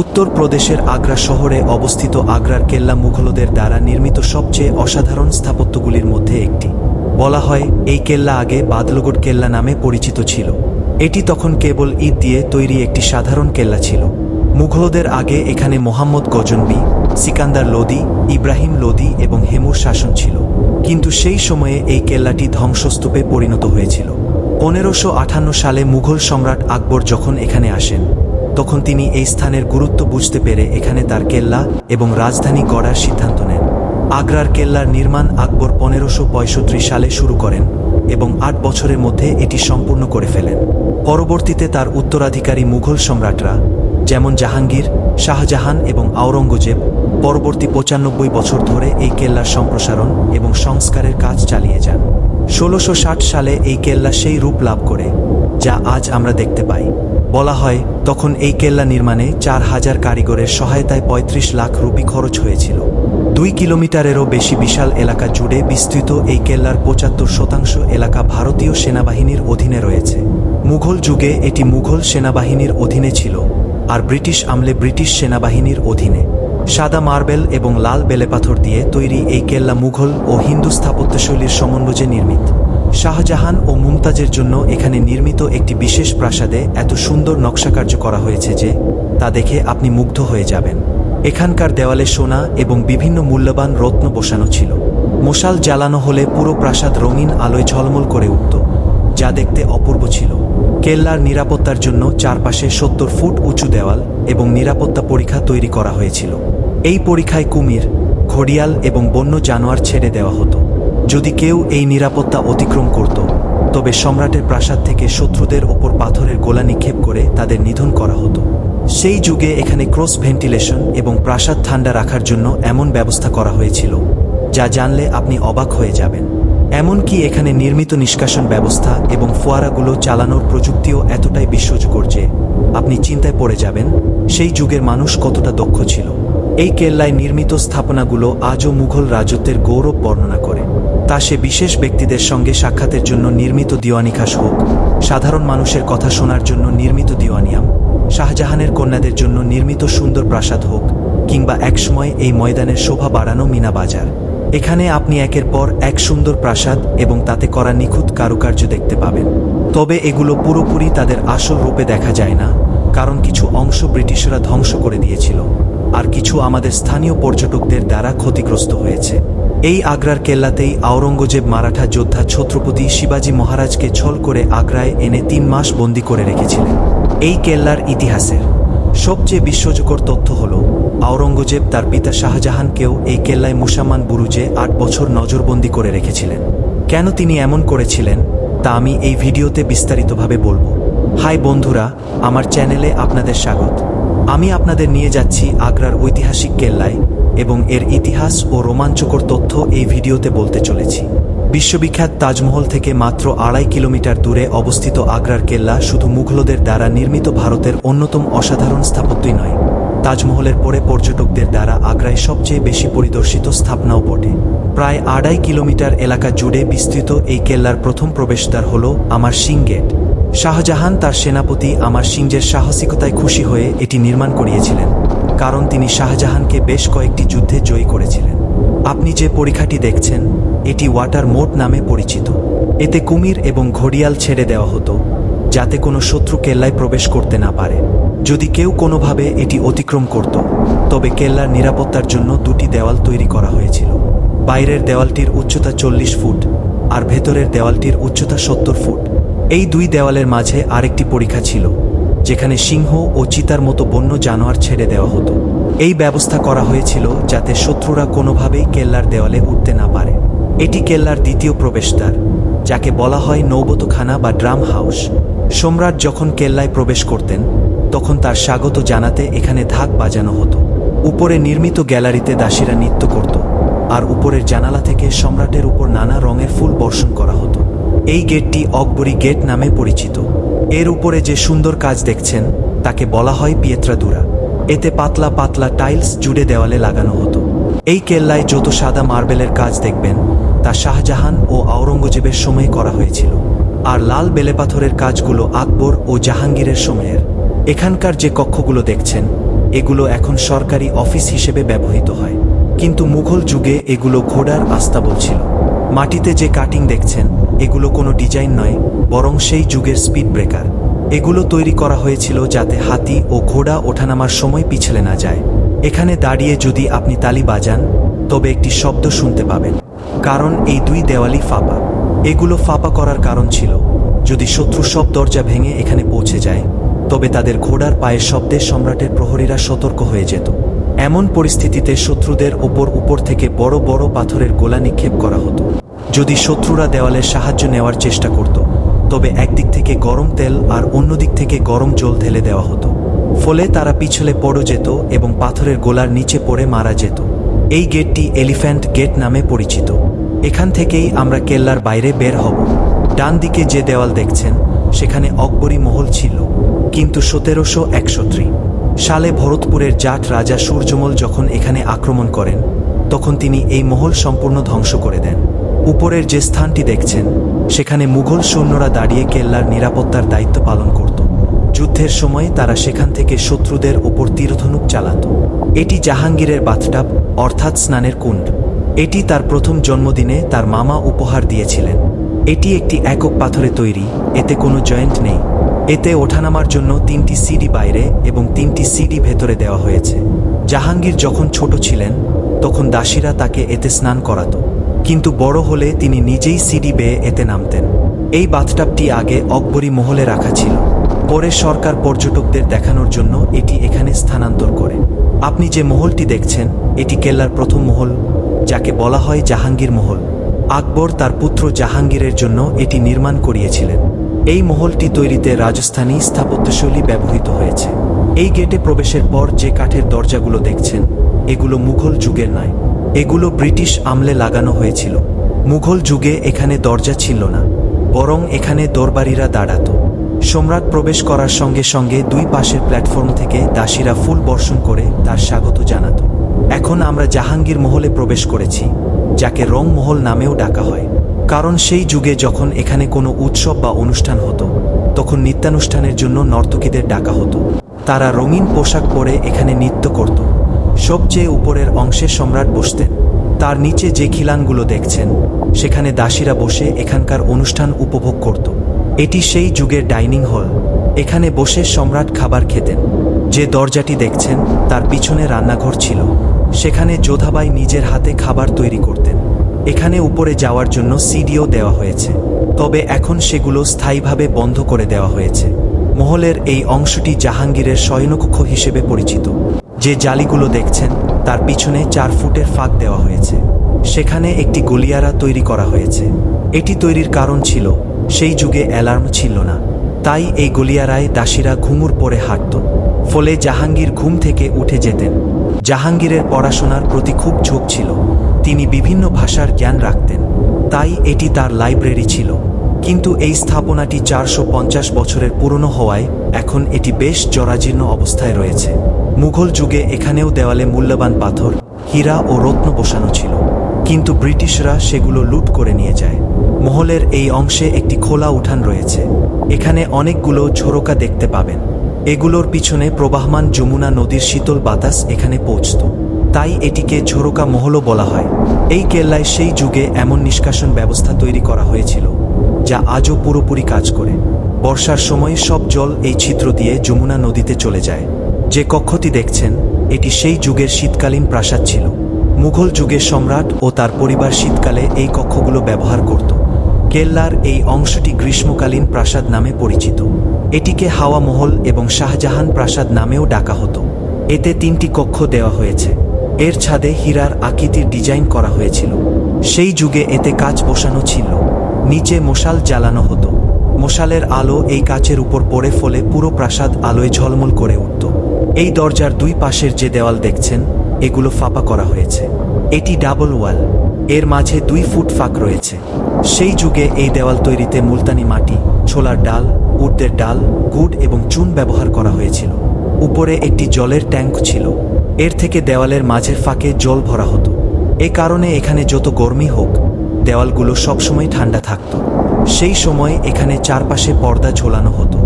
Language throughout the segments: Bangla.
উত্তর প্রদেশের আগ্রা শহরে অবস্থিত আগ্রার কেল্লা মুঘলদের দ্বারা নির্মিত সবচেয়ে অসাধারণ স্থাপত্যগুলির মধ্যে একটি। বলা হয়, এই কেল্লা আগে বাদলগড় কেল্লা নামে পরিচিত ছিল। এটি তখন কেবল ঈদ দিয়ে তৈরি একটি সাধারণ কেল্লা ছিল। মুঘলদের আগে এখানে মোহাম্মদ গজনবি, সিকান্দার লোদি, ইব্রাহিম লোদি এবং হেমুর শাসন ছিল। কিন্তু সেই সময়ে এই কেল্লাটি ধ্বংসস্তূপে পরিণত হয়েছিল। পনেরোশো সালে মুঘল সম্রাট আকবর যখন এখানে আসেন তখন তিনি এই স্থানের গুরুত্ব বুঝতে পেরে এখানে তার কেল্লা এবং রাজধানী গড়ার সিদ্ধান্ত নেন। আগ্রার কেল্লার নির্মাণ আকবর পনেরোশো সালে শুরু করেন এবং আট বছরের মধ্যে এটি সম্পূর্ণ করে ফেলেন। পরবর্তীতে তার উত্তরাধিকারী মুঘল সম্রাটরা, যেমন জাহাঙ্গীর, শাহজাহান এবং আওরঙ্গজেব পরবর্তী পঁচানব্বই বছর ধরে এই কেল্লার সম্প্রসারণ এবং সংস্কারের কাজ চালিয়ে যান। ষোলোশো সালে এই কেল্লা সেই রূপ লাভ করে, যা আজ আমরা দেখতে পাই। বলা হয়, তখন এই কেল্লা নির্মাণে চার হাজার কারিগরের সহায়তায় ৩৫ লাখ রুপি খরচ হয়েছিল। দুই কিলোমিটারেরও বেশি বিশাল এলাকা জুড়ে বিস্তৃত এই কেল্লার পঁচাত্তর শতাংশ এলাকা ভারতীয় সেনাবাহিনীর অধীনে রয়েছে। মুঘল যুগে এটি মুঘল সেনাবাহিনীর অধীনে ছিল, আর ব্রিটিশ আমলে ব্রিটিশ সেনাবাহিনীর অধীনে। সাদা মার্বেল এবং লাল বেলেপাথর দিয়ে তৈরি এই কেল্লা মুঘল ও হিন্দু স্থাপত্যশৈলীর সমন্বয়ে নির্মিত। শাহজাহান ও মুমতাজের জন্য এখানে নির্মিত একটি বিশেষ প্রাসাদে এত সুন্দর নকশাকার্য করা হয়েছে যে, তা দেখে আপনি মুগ্ধ হয়ে যাবেন। এখানকার দেওয়ালে সোনা এবং বিভিন্ন মূল্যবান রত্ন বসানো ছিল। মশাল জ্বালানো হলে পুরো প্রাসাদ রঙিন আলোয় ঝলমল করে উঠত, যা দেখতে অপূর্ব ছিল। কেল্লার নিরাপত্তার জন্য চারপাশে সত্তর ফুট উঁচু দেওয়াল এবং নিরাপত্তা পরীক্ষা তৈরি করা হয়েছিল। এই পরীক্ষায় কুমির, ঘড়িয়াল এবং বন্য জানোয়ার ছেড়ে দেওয়া হতো। যদি কেউ এই নিরাপত্তা অতিক্রম করত, তবে সম্রাটের প্রাসাদ থেকে শত্রুদের ওপর পাথরের গোলা নিক্ষেপ করে তাদের নিধন করা হতো। সেই যুগে এখানে ক্রস ভেন্টিলেশন এবং প্রাসাদ ঠান্ডা রাখার জন্য এমন ব্যবস্থা করা হয়েছিল, যা জানলে আপনি অবাক হয়ে যাবেন। এমনকি এখানে নির্মিত নিষ্কাশন ব্যবস্থা এবং ফোয়ারাগুলো চালানোর প্রযুক্তিও এতটাই বিশ্বজকর যে, আপনি চিন্তায় পড়ে যাবেন, সেই যুগের মানুষ কতটা দক্ষ ছিল। এই কেল্লায় নির্মিত স্থাপনাগুলো আজও মুঘল রাজত্বের গৌরব বর্ণনা করে। তা সে বিশেষ ব্যক্তিদের সঙ্গে সাক্ষাতের জন্য নির্মিত দিওয়ানিখাস হোক সাধারণ মানুষের কথা শোনার জন্য নির্মিত দিওয়ানিয়াম। শাহজাহানের কন্যাদের জন্য নির্মিত সুন্দর প্রাসাদ হোক, কিংবা একসময় এই ময়দানের শোভা বাড়ানো মিনা বাজার। এখানে আপনি একের পর এক সুন্দর প্রাসাদ এবং তাতে করা নিখুঁত কারুকার্য দেখতে পাবেন। তবে এগুলো পুরোপুরি তাদের আসল রূপে দেখা যায় না, কারণ কিছু অংশ ব্রিটিশরা ধ্বংস করে দিয়েছিল। আর কিছু আমাদের স্থানীয় পর্যটকদের দ্বারা ক্ষতিগ্রস্ত হয়েছে। এই আগ্রার কেল্লাতেই আওরঙ্গজেব মারাঠা যোদ্ধা ছত্রপতি শিবাজী মহারাজকে ছল করে আগ্রায় এনে তিন মাস বন্দি করে রেখেছিলেন। এই কেল্লার ইতিহাসের সবচেয়ে বিস্ময়কর তথ্য হল আওরঙ্গজেব তার পিতা শাহজাহানকেও এই কেল্লায় মুসাম্মান বুরুজে আট বছর নজরবন্দি করে রেখেছিলেন। কেন তিনি এমন করেছিলেন, তা আমি এই ভিডিওতে বিস্তারিতভাবে বলব। হাই বন্ধুরা, আমার চ্যানেলে আপনাদের স্বাগত। আমি আপনাদের নিয়ে যাচ্ছি আগ্রার ঐতিহাসিক কেল্লায় এবং এর ইতিহাস ও রোমাঞ্চকর তথ্য এই ভিডিওতে বলতে চলেছি। বিশ্ববিখ্যাত তাজমহল থেকে মাত্র আড়াই কিলোমিটার দূরে অবস্থিত আগ্রার কেল্লা শুধু মুঘলদের দ্বারা নির্মিত ভারতের অন্যতম অসাধারণ স্থাপত্যই নয়। তাজমহলের পরে পর্যটকদের দ্বারা আগ্রায় সবচেয়ে বেশি পরিদর্শিত স্থাপনাও বটে। প্রায় আড়াই কিলোমিটার এলাকা জুড়ে বিস্তৃত এই কেল্লার প্রথম প্রবেশদ্বার হল আমার সিং গেট। শাহজাহান তার সেনাপতি আমার সিংজের সাহসিকতায় খুশি হয়ে এটি নির্মাণ করিয়েছিলেন, কারণ তিনি শাহজাহানকে বেশ কয়েকটি যুদ্ধে জয়ী করেছিলেন। আপনি যে পরীক্ষাটি দেখছেন, এটি ওয়াটার মোট নামে পরিচিত। এতে কুমির এবং ঘড়িয়াল ছেড়ে দেওয়া হতো, যাতে কোনো শত্রু কেল্লায় প্রবেশ করতে না পারে। যদি কেউ কোনোভাবে এটি অতিক্রম করত, তবে কেল্লার নিরাপত্তার জন্য দুটি দেওয়াল তৈরি করা হয়েছিল। বাইরের দেওয়ালটির উচ্চতা চল্লিশ ফুট, আর ভেতরের দেওয়ালটির উচ্চতা সত্তর ফুট। এই দুই দেওয়ালের মাঝে আরেকটি পরীক্ষা ছিল, যেখানে সিংহ ও চিতার মতো বন্য জানোয়ার ছেড়ে দেওয়া হতো। এই ব্যবস্থা করা হয়েছিল যাতে শত্রুরা কোনোভাবেই কেল্লার দেওয়ালে উঠতে না পারে। এটি কেল্লার দ্বিতীয় প্রবেশদ্বার, যাকে বলা হয় নৌবতখানা বা ড্রাম হাউস। সম্রাট যখন কেল্লায় প্রবেশ করতেন, তখন তার স্বাগত জানাতে এখানে ধাক বাজানো হতো। উপরে নির্মিত গ্যালারিতে দাসীরা নৃত্য করত, আর উপরের জানালা থেকে সম্রাটের উপর নানা রঙের ফুল বর্ষণ করা হতো। এই গেটটি অকবরী গেট নামে পরিচিত। এর উপরে যে সুন্দর কাজ দেখছেন, তাকে বলা হয় পিয়েত্রাদুরা। এতে পাতলা পাতলা টাইলস জুড়ে দেওয়ালে লাগানো হতো। এই কেল্লায় যত সাদা মার্বেলের কাজ দেখবেন, তা শাহজাহান ও আওরঙ্গজেবের সময়ে করা হয়েছিল। আর লাল বেলেপাথরের কাজগুলো আকবর ও জাহাঙ্গীরের সময়ের। এখানকার যে কক্ষগুলো দেখছেন, এগুলো এখন সরকারি অফিস হিসেবে ব্যবহৃত হয়। কিন্তু মুঘল যুগে এগুলো ঘোড়ার আস্তাবল ছিল। মাটিতে যে কাটিং দেখছেন এগুলো কোনো ডিজাইন নয়, বরং সেই যুগের স্পিড ব্রেকার। এগুলো তৈরি করা হয়েছিল যাতে হাতি ও ঘোড়া ওঠানামার সময় পিছলে না যায়। এখানে দাঁড়িয়ে যদি আপনি তালি বাজান, তবে একটি শব্দ শুনতে পাবেন। কারণ এই দুই দেওয়ালি ফাঁপা। এগুলো ফাঁপা করার কারণ ছিল, যদি শত্রু সব দরজা ভেঙে এখানে পৌঁছে যায়, তবে তাদের ঘোড়ার পায়ের শব্দে সম্রাটের প্রহরীরা সতর্ক হয়ে যেত। এমন পরিস্থিতিতে শত্রুদের ওপর উপর থেকে বড় বড় পাথরের গোলা নিক্ষেপ করা হতো। যদি শত্রুরা দেওয়ালের সাহায্য নেওয়ার চেষ্টা করত, তবে একদিক থেকে গরম তেল আর অন্যদিক থেকে গরম জল ঢেলে দেওয়া হতো। ফলে তারা পিছলে পড়ে যেত এবং পাথরের গোলার নিচে পড়ে মারা যেত। এই গেটটি এলিফ্যান্ট গেট নামে পরিচিত। এখান থেকেই আমরা কেল্লার বাইরে বের হব। ডান দিকে যে দেওয়াল দেখছেন, সেখানে অকবরী মহল ছিল, কিন্তু সতেরোশো একষট্টি। সালে ভরতপুরের জাট রাজা সূর্যমল যখন এখানে আক্রমণ করেন, তখন তিনি এই মহল সম্পূর্ণ ধ্বংস করে দেন। উপরের যে স্থানটি দেখছেন, সেখানে মুঘল সৈন্যরা দাঁড়িয়ে কেল্লার নিরাপত্তার দায়িত্ব পালন করত। যুদ্ধের সময় তারা সেখান থেকে শত্রুদের ওপর তীরধনুক চালাত। এটি জাহাঙ্গীরের বাথটাব, অর্থাৎ স্নানের কুণ্ড। এটি তার প্রথম জন্মদিনে তার মামা উপহার দিয়েছিলেন। এটি একটি একক পাথরে তৈরি, এতে কোনো জয়েন্ট নেই। এতে ওঠানামার জন্য তিনটি সিডি বাইরে এবং তিনটি সিডি ভেতরে দেওয়া হয়েছে। জাহাঙ্গীর যখন ছোট ছিলেন, তখন দাসীরা তাকে এতে স্নান করাতো। কিন্তু বড় হলে তিনি নিজেই সিডি বেয়ে এতে নামতেন। এই বাথটাবটি আগে অকবরী মহলে রাখা ছিল। পরে সরকার পর্যটকদের দেখানোর জন্য এটি এখানে স্থানান্তর করে। আপনি যে মহলটি দেখছেন, এটি কেল্লার প্রথম মহল, যাকে বলা হয় জাহাঙ্গীর মহল। আকবর তার পুত্র জাহাঙ্গীরের জন্য এটি নির্মাণ করিয়েছিলেন। এই মহলটি তৈরিতে রাজস্থানী স্থাপত্যশৈলী ব্যবহৃত হয়েছে। এই গেটে প্রবেশের পর যে কাঠের দরজাগুলো দেখছেন, এগুলো মুঘল যুগের নয়। এগুলো ব্রিটিশ আমলে লাগানো হয়েছিল। মুঘল যুগে এখানে দরজা ছিল না, বরং এখানে দরবারিরা দাঁড়াত। সম্রাট প্রবেশ করার সঙ্গে সঙ্গে দুই পাশের প্ল্যাটফর্ম থেকে দাসীরা ফুল বর্ষণ করে তার স্বাগত জানাত। এখন আমরা জাহাঙ্গীর মহলে প্রবেশ করেছি, যাকে রং মহল নামেও ডাকা হয়। কারণ সেই যুগে যখন এখানে কোনো উৎসব বা অনুষ্ঠান হতো, তখন নিত্যানুষ্ঠানের জন্য নর্তকীদের ডাকা হতো। তারা রঙিন পোশাক পরে এখানে নৃত্য করত। সবচেয়ে উপরের অংশে সম্রাট বসতেন। তার নিচে যে খিলানগুলো দেখছেন, সেখানে দাসীরা বসে এখানকার অনুষ্ঠান উপভোগ করত। এটি সেই যুগের ডাইনিং হল। এখানে বসে সম্রাট খাবার খেতেন। যে দরজাটি দেখছেন, তার পিছনে রান্নাঘর ছিল। সেখানে যোধাবাই নিজের হাতে খাবার তৈরি করতেন। এখানে উপরে যাওয়ার জন্য সিডিও দেওয়া হয়েছে। তবে এখন সেগুলো স্থায়ীভাবে বন্ধ করে দেওয়া হয়েছে। মহলের এই অংশটি জাহাঙ্গীরের শয়নকক্ষ হিসেবে পরিচিত। যে জালিগুলো দেখছেন, তার পিছনে চার ফুটের ফাঁক দেওয়া হয়েছে। সেখানে একটি গলিয়ারা তৈরি করা হয়েছে। এটি তৈরির কারণ ছিল, সেই যুগে অ্যালার্ম ছিল না। তাই এই গলিয়ারায় দাসীরা ঘুমুর পরে হাঁটত, ফলে জাহাঙ্গীর ঘুম থেকে উঠে যেতেন। জাহাঙ্গীরের পড়াশোনার প্রতি খুব ঝোঁক ছিল, তিনি বিভিন্ন ভাষার জ্ঞান রাখতেন। তাই এটি তার লাইব্রেরি ছিল। কিন্তু এই স্থাপনাটি চারশো পঞ্চাশ বছরের পুরনো হওয়ায় এখন এটি বেশ জরাজীর্ণ অবস্থায় রয়েছে। মুঘল যুগে এখানেও দেওয়ালে মূল্যবান পাথর, হীরা ও রত্ন বসানো ছিল। কিন্তু ব্রিটিশরা সেগুলো লুট করে নিয়ে যায়। মহলের এই অংশে একটি খোলা উঠান রয়েছে। এখানে অনেকগুলো ঝোরকা দেখতে পাবেন। এগুলোর পিছনে প্রবাহমান যমুনা নদীর শীতল বাতাস এখানে পৌঁছত। তাই এটিকে ঝোরকা মহলও বলা হয়। এই কেল্লায় সেই যুগে এমন নিষ্কাশন ব্যবস্থা তৈরি করা হয়েছিল। যা আজও পুরোপুরি কাজ করে। বর্ষার সময় সব জল এই ছিদ্র দিয়ে যমুনা নদীতে চলে যায়। যে কক্ষটি দেখছেন, এটি সেই যুগের শীতকালীন প্রাসাদ ছিল। মুঘল যুগের সম্রাট ও তার পরিবার শীতকালে এই কক্ষগুলো ব্যবহার করত। কেল্লার এই অংশটি গ্রীষ্মকালীন প্রাসাদ নামে পরিচিত। এটিকে হাওয়া মহল এবং শাহজাহান প্রাসাদ নামেও ডাকা হতো। এতে তিনটি কক্ষ দেওয়া হয়েছে। এর ছাদে হীরার আকৃতির ডিজাইন করা হয়েছিল। সেই যুগে এতে কাজ বসানো ছিল। নিচে মশাল জ্বালানো হতো। মশালের আলো এই কাচের উপর পড়ে ফলে পুরো প্রাসাদ আলোয় ঝলমল করে উঠত। এই দরজার দুই পাশের যে দেওয়াল দেখছেন, এগুলো ফাঁপা করা হয়েছে। এটি ডাবল ওয়াল। এর মাঝে দুই ফুট ফাঁক রয়েছে। সেই যুগে এই দেওয়াল তৈরিতে মুলতানি মাটি, ছোলার ডাল উর্দের ডাল, গুড় এবং চুন ব্যবহার করা হয়েছিল। উপরে একটি জলের ট্যাঙ্ক ছিল। এর থেকে দেওয়ালের মাঝের ফাঁকে জল ভরা হতো। এ কারণে এখানে যত গরমই হোক দেওয়ালগুলো সবসময় ঠান্ডা থাকত। সেই সময় এখানে চারপাশে পর্দা ঝোলানো হতো।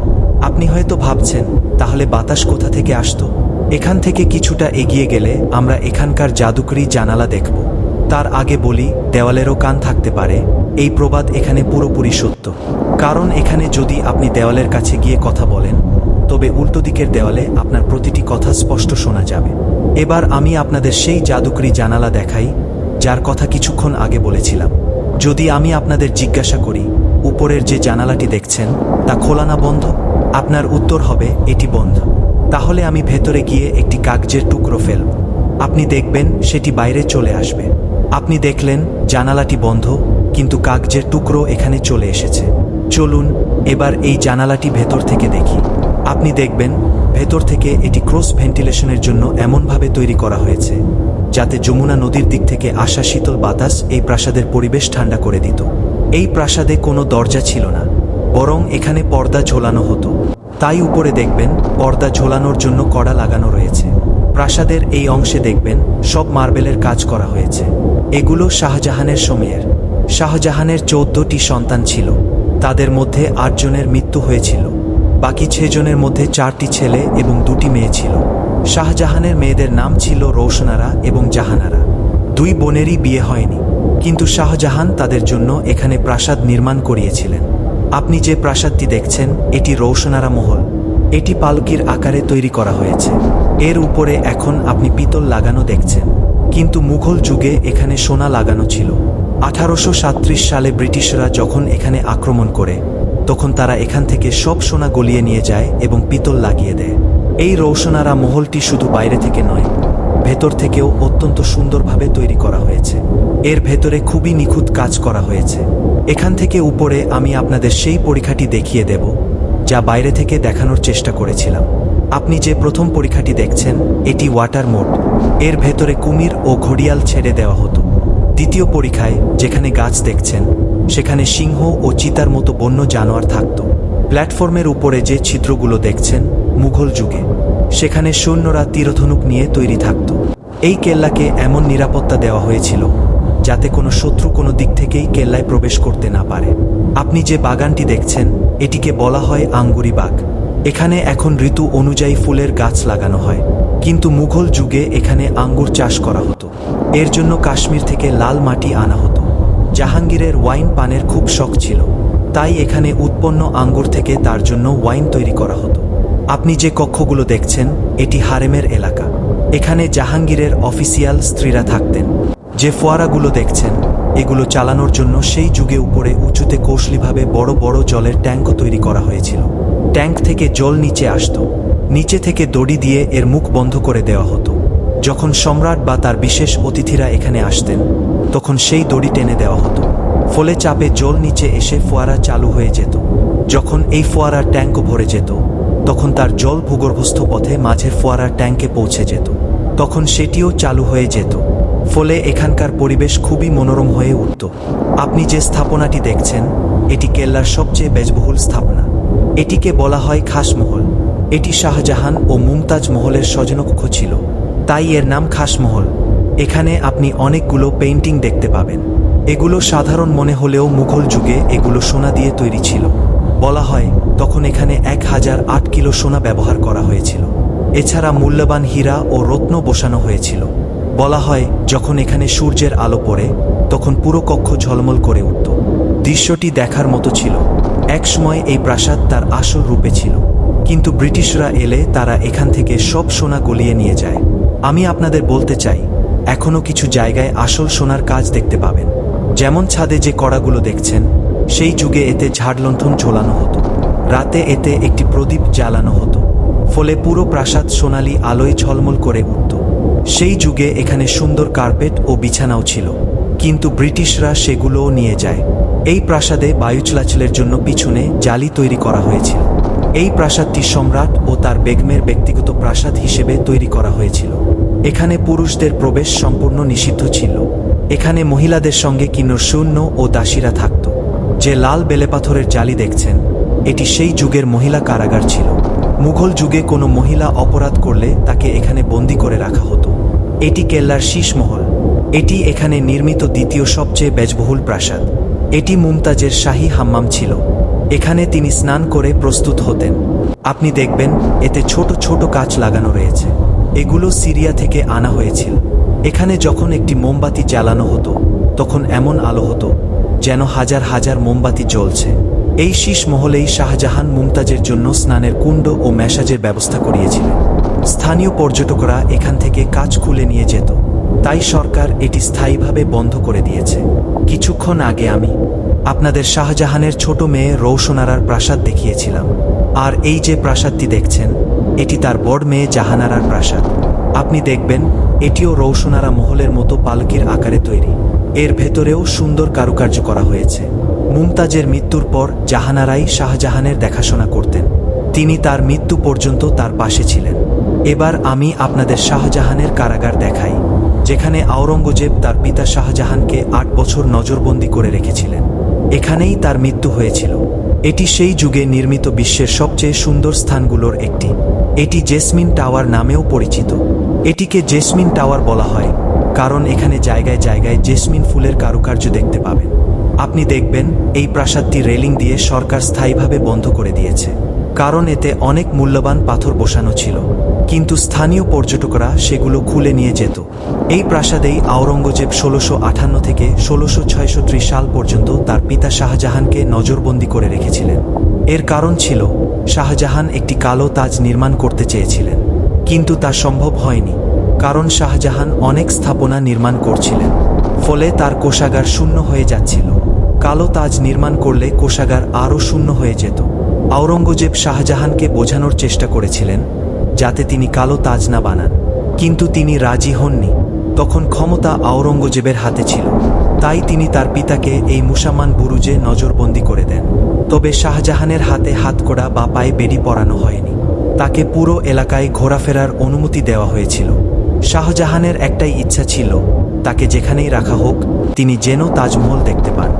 আপনি হয়তো ভাবছেন, তাহলে বাতাস কোথা থেকে আসতো? এখান থেকে কিছুটা এগিয়ে গেলে আমরা এখানকার জাদুকরি জানালা দেখব। তার আগে বলি, দেওয়ালেরও কান থাকতে পারে। এই প্রবাদ এখানে পুরোপুরি সত্য। কারণ এখানে যদি আপনি দেওয়ালের কাছে গিয়ে কথা বলেন, তবে উল্টো দিকের দেওয়ালে আপনার প্রতিটি কথা স্পষ্ট শোনা যাবে। এবার আমি আপনাদের সেই জাদুকরি জানালা দেখাই, যার কথা কিছুক্ষণ আগে বলেছিলাম। যদি আমি আপনাদের জিজ্ঞাসা করি, উপরের যে জানালাটি দেখছেন, তা খোলা না বন্ধ? আপনার উত্তর হবে, এটি বন্ধ। তাহলে আমি ভেতরে গিয়ে একটি কাগজের টুকরো ফেলব। আপনি দেখবেন, সেটি বাইরে চলে আসবে। আপনি দেখলেন, জানালাটি বন্ধ, কিন্তু কাগজের টুকরো এখানে চলে এসেছে। চলুন, এবার এই জানালাটি ভেতর থেকে দেখি। আপনি দেখবেন, ভেতর থেকে এটি ক্রস ভেন্টিলেশনের জন্য এমনভাবে তৈরি করা হয়েছে। যাতে যমুনা নদীর দিক থেকে আসা শীতল বাতাস এই প্রাসাদের পরিবেশ ঠান্ডা করে দিত। এই প্রাসাদে কোনো দরজা ছিল না, বরং এখানে পর্দা ঝোলানো হতো। তাই উপরে দেখবেন, পর্দা ঝোলানোর জন্য কড়া লাগানো রয়েছে। প্রাসাদের এই অংশে দেখবেন, সব মার্বেলের কাজ করা হয়েছে। এগুলো শাহজাহানের সময়ের। শাহজাহানের চৌদ্দটি সন্তান ছিল। তাদের মধ্যে আটজনের মৃত্যু হয়েছিল। বাকি ছজনের মধ্যে চারটি ছেলে এবং দুটি মেয়ে ছিল। শাহজাহানের মেয়েদের নাম ছিল রৌশনারা এবং জাহানারা। দুই বোনেরই বিয়ে হয়নি, কিন্তু শাহজাহান তাদের জন্য এখানে প্রাসাদ নির্মাণ করিয়েছিলেন। আপনি যে প্রাসাদটি দেখছেন, এটি রৌশনারা মহল। এটি পালকির আকারে তৈরি করা হয়েছে। এর উপরে এখন আপনি পিতল লাগানো দেখছেন। কিন্তু মুঘল যুগে এখানে সোনা লাগানো ছিল। আঠারোশো সালে ব্রিটিশরা যখন এখানে আক্রমণ করে, তখন তারা এখান থেকে সব সোনা গলিয়ে নিয়ে যায় এবং পিতল লাগিয়ে দেয়। এই রৌশনারা মহলটি শুধু বাইরে থেকে নয়, ভেতর থেকেও অত্যন্ত সুন্দরভাবে তৈরি করা হয়েছে। এর ভেতরে খুবই নিখুঁত কাজ করা হয়েছে। এখান থেকে উপরে আমি আপনাদের সেই পরীক্ষাটি দেখিয়ে দেব, যা বাইরে থেকে দেখানোর চেষ্টা করেছিলাম। আপনি যে প্রথম পরীক্ষাটি দেখছেন, এটি ওয়াটার মোড এর ভেতরে কুমির ও ঘড়িয়াল ছেড়ে দেওয়া হতো। দ্বিতীয় পরীক্ষায় যেখানে গাছ দেখছেন, সেখানে সিংহ ও চিতার মতো বন্য জানোয়ার থাকত। প্ল্যাটফর্মের উপরে যে ছিদ্রগুলো দেখছেন, মুঘল যুগে, সেখানে সৈন্যরা তীরধনুক নিয়ে তৈরি থাকত। এই কেল্লাকে এমন নিরাপত্তা দেওয়া হয়েছিল, যাতে কোনো শত্রু কোনো দিক থেকেই কেল্লায় প্রবেশ করতে না পারে। আপনি যে বাগানটি দেখছেন, এটিকে বলা হয় আঙ্গুরি বাগ। এখানে এখন ঋতু অনুযায়ী ফুলের গাছ লাগানো হয়, কিন্তু মুঘল যুগে এখানে আঙ্গুর চাষ করা হতো। এর জন্য কাশ্মীর থেকে লাল মাটি আনা হতো। জাহাঙ্গীরের ওয়াইন পানের খুব শখ ছিল। তাই এখানে উৎপন্ন আঙ্গুর থেকে তার জন্য ওয়াইন তৈরি করা হতো। আপনি যে কক্ষগুলো দেখছেন, এটি হারেমের এলাকা। এখানে জাহাঙ্গীরের অফিসিয়াল স্ত্রীরা থাকতেন। যে ফোয়ারাগুলো দেখছেন, এগুলো চালানোর জন্য সেই যুগে উপরে উঁচুতে কৌশলীভাবে বড় বড় জলের ট্যাঙ্কও তৈরি করা হয়েছিল। ট্যাঙ্ক থেকে জল নিচে আসত। নিচে থেকে দড়ি দিয়ে এর মুখ বন্ধ করে দেওয়া হতো। যখন সম্রাট বা তার বিশেষ অতিথিরা এখানে আসতেন, তখন সেই দড়ি টেনে দেওয়া হতো। ফলে চাপে জল নিচে এসে ফোয়ারা চালু হয়ে যেত। যখন এই ফোয়ারার ট্যাঙ্কও ভরে যেত, তখন তার জল ভূগর্ভস্থ পথে মাঝের ফোয়ারার ট্যাঙ্কে পৌঁছে যেত। তখন সেটিও চালু হয়ে যেত। ফলে এখানকার পরিবেশ খুবই মনোরম হয়ে উঠত। আপনি যে স্থাপনাটি দেখছেন, এটি কেল্লার সবচেয়ে ব্যয়বহুল স্থাপনা। এটিকে বলা হয় খাসমহল। এটি শাহজাহান ও মুমতাজ মহলের স্বজনকক্ষ ছিল। তাই এর নাম খাসমহল। এখানে আপনি অনেকগুলো পেইন্টিং দেখতে পাবেন। এগুলো সাধারণ মনে হলেও মুঘল যুগে এগুলো সোনা দিয়ে তৈরি ছিল। বলা হয়, তখন এখানে এক হাজার আট কিলো সোনা ব্যবহার করা হয়েছিল। এছাড়া মূল্যবান হীরা ও রত্ন বসানো হয়েছিল। বলা হয়, যখন এখানে সূর্যের আলো পড়ে, তখন পুরো কক্ষ ঝলমল করে উঠত। দৃশ্যটি দেখার মতো ছিল। একসময় এই প্রাসাদ তার আসল রূপে ছিল। কিন্তু ব্রিটিশরা এলে তারা এখান থেকে সব সোনা গলিয়ে নিয়ে যায়। আমি আপনাদের বলতে চাই এখনও কিছু জায়গায় আসল সোনার কাজ দেখতে পাবেন। যেমন ছাদে যে কড়াগুলো দেখছেন, সেই যুগে এতে ঝাড়লণ্ঠন ঝোলানো হতো। রাতে এতে একটি প্রদীপ জ্বালানো হতো। ফলে পুরো প্রাসাদ সোনালি আলোয় ঝলমল করে উঠত। সেই যুগে এখানে সুন্দর কার্পেট ও বিছানাও ছিল। কিন্তু ব্রিটিশরা সেগুলোও নিয়ে যায়। এই প্রাসাদে বায়ু চলাচলের জন্য পিছনে জালি তৈরি করা হয়েছিল। এই প্রাসাদটি সম্রাট ও তার বেগমের ব্যক্তিগত প্রাসাদ হিসেবে তৈরি করা হয়েছিল। এখানে পুরুষদের প্রবেশ সম্পূর্ণ নিষিদ্ধ ছিল। এখানে মহিলাদের সঙ্গে কিন্নর শূন্য ও দাসীরা থাকত। যে লাল বেলেপাথরের জালি দেখছেন, এটি সেই যুগের মহিলা কারাগার ছিল। মুঘল যুগে কোনো মহিলা অপরাধ করলে তাকে এখানে বন্দি করে রাখা হতো। এটি কেল্লার শীষমহল। এটি এখানে নির্মিত দ্বিতীয় সবচেয়ে ব্যয়বহুল প্রাসাদ। এটি মুমতাজের শাহী হাম্মাম ছিল। এখানে তিনি স্নান করে প্রস্তুত হতেন। আপনি দেখবেন, এতে ছোট ছোট কাচ লাগানো রয়েছে। এগুলো সিরিয়া থেকে আনা হয়েছিল। এখানে যখন একটি মোমবাতি জ্বালানো হতো, তখন এমন আলো হতো যেন হাজার হাজার মোমবাতি জ্বলছে। এই শীষ মহলেই শাহজাহান মুমতাজের জন্য স্নানের কুণ্ড ও ম্যাসাজের ব্যবস্থা করিয়েছিলেন। স্থানীয় পর্যটকরা এখান থেকে কাজ খুলে নিয়ে যেত। তাই সরকার এটি স্থায়ীভাবে বন্ধ করে দিয়েছে। কিছুক্ষণ আগে আমি আপনাদের শাহজাহানের ছোট মেয়ে রৌশনারার প্রাসাদ দেখিয়েছিলাম। আর এই যে প্রাসাদটি দেখছেন, এটি তার বড় মেয়ে জাহানারার প্রাসাদ। আপনি দেখবেন, এটিও রৌশনারা মহলের মতো পালকির আকারে তৈরি। এর ভেতরেও সুন্দর কারুকার্য করা হয়েছে। মুমতাজের মৃত্যুর পর জাহানারাই শাহজাহানের দেখাশোনা করতেন। তিনি তার মৃত্যু পর্যন্ত তার পাশে ছিলেন। এবার আমি আপনাদের শাহজাহানের কারাগার দেখাই, যেখানে আওরঙ্গজেব তার পিতা শাহজাহানকে আট বছর নজরবন্দি করে রেখেছিলেন। এখানেই তার মৃত্যু হয়েছিল। এটি সেই যুগে নির্মিত বিশ্বের সবচেয়ে সুন্দর স্থানগুলোর একটি। এটি জেসমিন টাওয়ার নামেও পরিচিত। এটিকে জেসমিন টাওয়ার বলা হয়, কারণ এখানে জায়গায় জায়গায় জেসমিন ফুলের কারুকার্য দেখতে পাবেন। আপনি দেখবেন, এই প্রাসাদটি রেলিং দিয়ে সরকার স্থায়ীভাবে বন্ধ করে দিয়েছে, কারণ এতে অনেক মূল্যবান পাথর বসানো ছিল। কিন্তু স্থানীয় পর্যটকরা সেগুলো খুলে নিয়ে যেত। এই প্রাসাদেই আওরঙ্গজেব ষোলোশো আঠান্ন থেকে ষোলোশো ছয়ষট্টি সাল পর্যন্ত তার পিতা শাহজাহানকে নজরবন্দি করে রেখেছিলেন। এর কারণ ছিল, শাহজাহান একটি কালো তাজ নির্মাণ করতে চেয়েছিলেন। কিন্তু তা সম্ভব হয়নি, কারণ শাহজাহান অনেক স্থাপনা নির্মাণ করছিলেন, ফলে তার কোষাগার শূন্য হয়ে যাচ্ছিল। কালো তাজ নির্মাণ করলে কোষাগার আরও শূন্য হয়ে যেত। আওরঙ্গজেব শাহজাহানকে বোঝানোর চেষ্টা করেছিলেন, যাতে তিনি কালো তাজ না বানান। কিন্তু তিনি রাজি হননি, তখন ক্ষমতা আওরঙ্গজেবের হাতে ছিল। তাই তিনি তার পিতাকে এই মুসামান বুরুজে নজরবন্দি করে দেন। তবে শাহজাহানের হাতে হাতকড়া বা পায়ে বেড়ি পরানো হয়নি। তাকে পুরো এলাকায় ঘোরাফেরার অনুমতি দেওয়া হয়েছিল। শাহজাহানের একটাই ইচ্ছা ছিল, তাকে যেখানেই রাখা হোক, তিনি যেন তাজমহল দেখতে পান।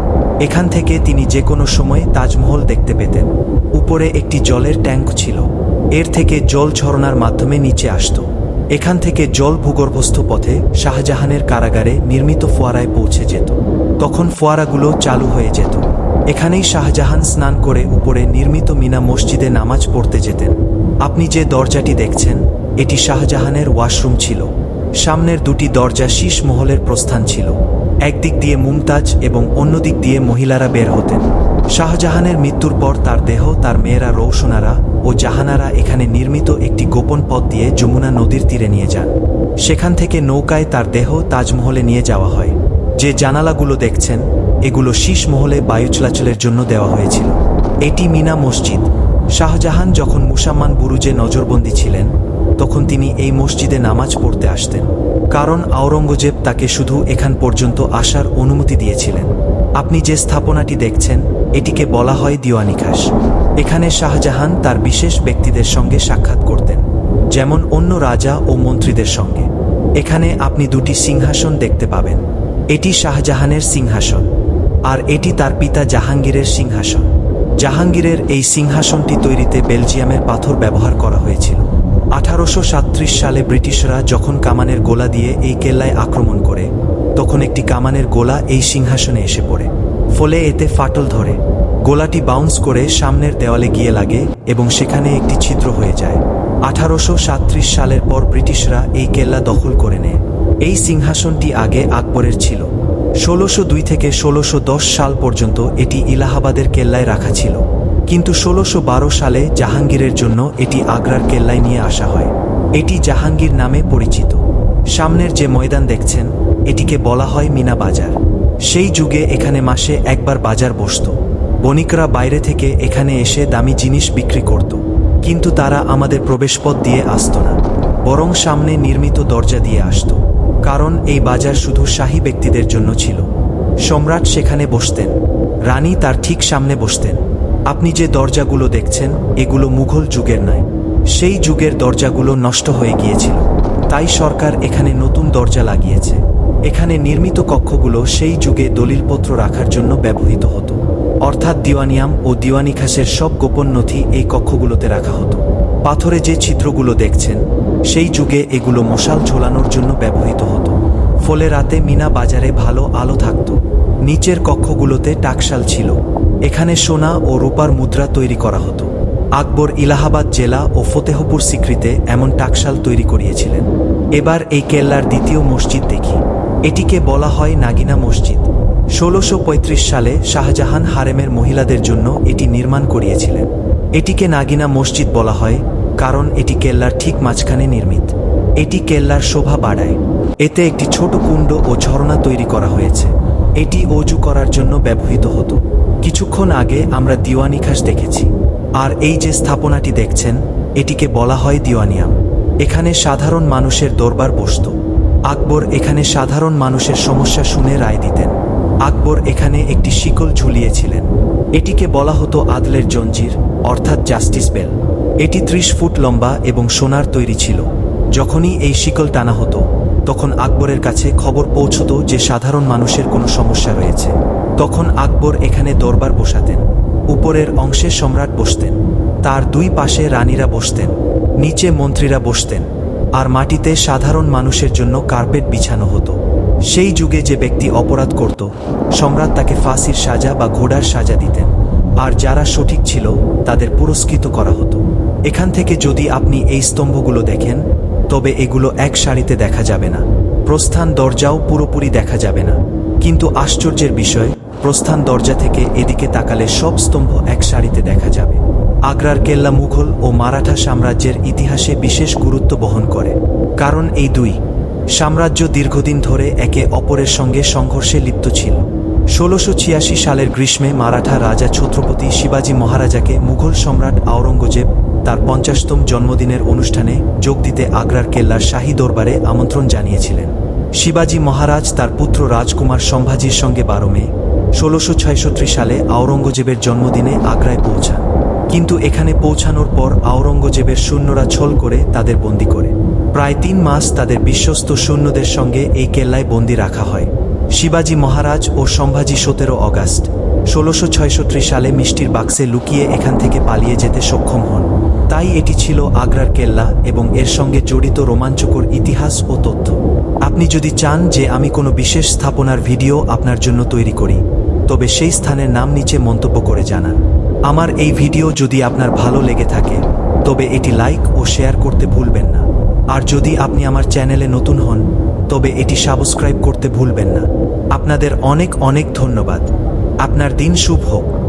এখান থেকে তিনি যে কোনো সময় তাজমহল দেখতে পেতেন। উপরে একটি জলের ট্যাঙ্ক ছিল। এর থেকে জল ঝরনার মাধ্যমে নিচে আসত। এখান থেকে জল ভূগর্ভস্থ পথে শাহজাহানের কারাগারে নির্মিত ফোয়ারায় পৌঁছে যেত। তখন ফোয়ারাগুলো চালু হয়ে যেত। এখানেই শাহজাহান স্নান করে উপরে নির্মিত মিনা মসজিদে নামাজ পড়তে যেতেন। আপনি যে দরজাটি দেখছেন, এটি শাহজাহানের ওয়াশরুম ছিল। সামনের দুটি দরজা শীষ মহলের প্রস্থান ছিল। একদিক দিয়ে মুমতাজ এবং অন্যদিক দিয়ে মহিলারা বের হতেন। শাহজাহানের মৃত্যুর পর তার দেহ, তার মেয়েরা রৌশনারা ও জাহানারা এখানে নির্মিত একটি গোপন পথ দিয়ে যমুনা নদীর তীরে নিয়ে যান। সেখান থেকে নৌকায় তার দেহ তাজমহলে নিয়ে যাওয়া হয়। যে জানালাগুলো দেখছেন এগুলো শীষ মহলে বায়ু চলাচলের জন্য দেওয়া হয়েছিল। এটি মিনা মসজিদ। শাহজাহান যখন মুসাম্মান বুরুজে নজরবন্দি ছিলেন, তখন তিনি এই মসজিদে নামাজ পড়তে আসতেন, কারণ আওরঙ্গজেব তাকে শুধু এখান পর্যন্ত আসার অনুমতি দিয়েছিলেন। আপনি যে স্থাপনাটি দেখছেন, এটিকে বলা হয় দিওয়ানি খাস এখানে শাহজাহান তার বিশেষ ব্যক্তিদের সঙ্গে সাক্ষাৎ করতেন, যেমন অন্য রাজা ও মন্ত্রীদের সঙ্গে। এখানে আপনি দুটি সিংহাসন দেখতে পাবেন। এটি শাহজাহানের সিংহাসন। আর এটি তার পিতা জাহাঙ্গীরের সিংহাসন। জাহাঙ্গীরের এই সিংহাসনটি তৈরিতে বেলজিয়ামের পাথর ব্যবহার করা হয়েছিল। আঠারোশো সালে ব্রিটিশরা যখন কামানের গোলা দিয়ে এই কেল্লায় আক্রমণ করে, তখন একটি কামানের গোলা এই সিংহাসনে এসে পড়ে। ফলে এতে ফাটল ধরে। গোলাটি বাউন্স করে সামনের দেওয়ালে গিয়ে লাগে এবং সেখানে একটি ছিদ্র হয়ে যায়। আঠারোশো সালের পর ব্রিটিশরা এই কেল্লা দখল করে নেয়। এই সিংহাসনটি আগে আকবরের ছিল। ষোলোশো দুই থেকে ষোলোশো সাল পর্যন্ত এটি ইলাহাবাদের কেল্লায় রাখা ছিল। কিন্তু ষোলোশো সালে জাহাঙ্গীরের জন্য এটি আগ্রার কেল্লায় নিয়ে আসা হয়। এটি জাহাঙ্গীর নামে পরিচিত। সামনের যে ময়দান দেখছেন, এটিকে বলা হয় মিনা বাজার। সেই যুগে এখানে মাসে একবার বাজার বসত। বণিকরা বাইরে থেকে এখানে এসে দামি জিনিস বিক্রি করত। কিন্তু তারা আমাদের প্রবেশপথ দিয়ে আসত না। বরং সামনে নির্মিত দরজা দিয়ে আসত। কারণ এই বাজার শুধু শাহী ব্যক্তিদের জন্য ছিল। সম্রাট সেখানে বসতেন। রানী তার ঠিক সামনে বসতেন। আপনি যে দরজাগুলো দেখছেন, এগুলো মুঘল যুগের নয় সেই যুগের দরজাগুলো নষ্ট হয়ে গিয়েছিল। তাই সরকার এখানে নতুন দরজা লাগিয়েছে। এখানে নির্মিত কক্ষগুলো সেই যুগে দলিলপত্র রাখার জন্য ব্যবহৃত হতো। অর্থাৎ দিওয়ানিয়াম ও দিওয়ানি খাসের সব গোপন নথি এই কক্ষগুলোতে রাখা হতো। পাথরে যে ছিদ্রগুলো দেখছেন সেই যুগে এগুলো মশাল ঝোলানোর জন্য ব্যবহৃত হতো। ফলে রাতে মিনা বাজারে ভালো আলো থাকত। নিচের কক্ষগুলোতে টাকশাল ছিল। এখানে সোনা ও রূপার মুদ্রা তৈরি করা হতো। আকবর ইলাহাবাদ জেলা ও ফতেহপুর সিক্রিতে এমন টাকশাল তৈরি করিয়েছিলেন। এবার এই কেল্লার দ্বিতীয় মসজিদ দেখি। এটিকে বলা হয় নাগিনা মসজিদ। ষোলোশো সালে শাহজাহান হারেমের মহিলাদের জন্য এটি নির্মাণ করিয়েছিলেন। এটিকে নাগিনা মসজিদ বলা হয়। কারণ এটি কেল্লার ঠিক মাঝখানে নির্মিত। এটি কেল্লার শোভা বাড়ায়। এতে একটি ছোট কুণ্ড ও ঝর্ণা তৈরি করা হয়েছে। এটি অজু করার জন্য ব্যবহৃত হতো। কিছুক্ষণ আগে আমরা দিওয়ানি খাস দেখেছি। আর এই যে স্থাপনাটি দেখছেন, এটিকে বলা হয় দিওয়ানিয়াম। এখানে সাধারণ মানুষের দরবার বসত। আকবর এখানে সাধারণ মানুষের সমস্যা শুনে রায় দিতেন। আকবর এখানে একটি শিকল ঝুলিয়েছিলেন। এটিকে বলা হতো আদলের জঞ্জির, অর্থাৎ জাস্টিস বেল। এটি ত্রিশ ফুট লম্বা এবং সোনার তৈরি ছিল। যখনই এই শিকল টানা হতো, তখন আকবরের কাছে খবর পৌঁছত যে সাধারণ মানুষের কোনো সমস্যা রয়েছে। তখন আকবর এখানে দরবার বসাতেন, উপরের অংশে সম্রাট বসতেন, তার দুই পাশে রানীরা বসতেন, নিচে মন্ত্রীরা বসতেন, আর মাটিতে সাধারণ মানুষের জন্য কার্পেট বিছানো হতো। সেই যুগে যে ব্যক্তি অপরাধ করত, সম্রাট তাকে ফাঁসির সাজা বা ঘোড়ার সাজা দিতেন, আর যারা সঠিক ছিল, তাদের পুরস্কৃত করা হতো। এখান থেকে যদি আপনি এই স্তম্ভগুলো দেখেন, তবে এগুলো এক সারিতে দেখা যাবে না। প্রস্থান দরজাও পুরোপুরি দেখা যাবে না। কিন্তু আশ্চর্যের বিষয়, প্রস্থান দরজা থেকে এদিকে তাকালে সব স্তম্ভ এক সারিতে দেখা যাবে। আগ্রার কেল্লা মুঘল ও মারাঠা সাম্রাজ্যের ইতিহাসে বিশেষ গুরুত্ব বহন করে। কারণ এই দুই সাম্রাজ্য দীর্ঘদিন ধরে একে অপরের সঙ্গে সংঘর্ষে লিপ্ত ছিল। ষোলোশো ছিয়াশি সালের গ্রীষ্মে মারাঠা রাজা ছত্রপতি শিবাজী মহারাজাকে মুঘল সম্রাট আওরঙ্গজেব তার পঞ্চাশতম জন্মদিনের অনুষ্ঠানে যোগ দিতে আগ্রার কেল্লার শাহী দরবারে আমন্ত্রণ জানিয়েছিলেন। শিবাজী মহারাজ তার পুত্র রাজকুমার সম্ভাজির সঙ্গে বারো মে, ষোলোশো ছয়ষট্টি সালে আওরঙ্গজেবের জন্মদিনে আগ্রায় পৌঁছান। কিন্তু এখানে পৌঁছানোর পর আওরঙ্গজেবের সৈন্যরা ছল করে তাদের বন্দি করে। প্রায় তিন মাস তাদের বিশ্বস্ত সৈন্যদের সঙ্গে এই কেল্লায় বন্দি রাখা হয়। শিবাজী মহারাজ ও সম্ভাজি সতেরো অগাস্ট, ষোলোশো সালে মিষ্টির বাক্সে লুকিয়ে এখান থেকে পালিয়ে যেতে সক্ষম হন। তাই এটি ছিল আগ্রার কেল্লা এবং এর সঙ্গে জড়িত রোমাঞ্চকর ইতিহাস ও তথ্য। আপনি যদি চান যে আমি কোনো বিশেষ স্থাপনার ভিডিও আপনার জন্য তৈরি করি, তবে সেই স্থানের নাম নিচে মন্তব্য করে জানান। আমার এই ভিডিও যদি আপনার ভালো লেগে থাকে, তবে এটি লাইক ও শেয়ার করতে ভুলবেন না। আর যদি আপনি আমার চ্যানেলে নতুন হন, তবে এটি সাবস্ক্রাইব করতে ভুলবেন না। আপনাদের অনেক অনেক ধন্যবাদ। আপনার দিন শুভ হোক।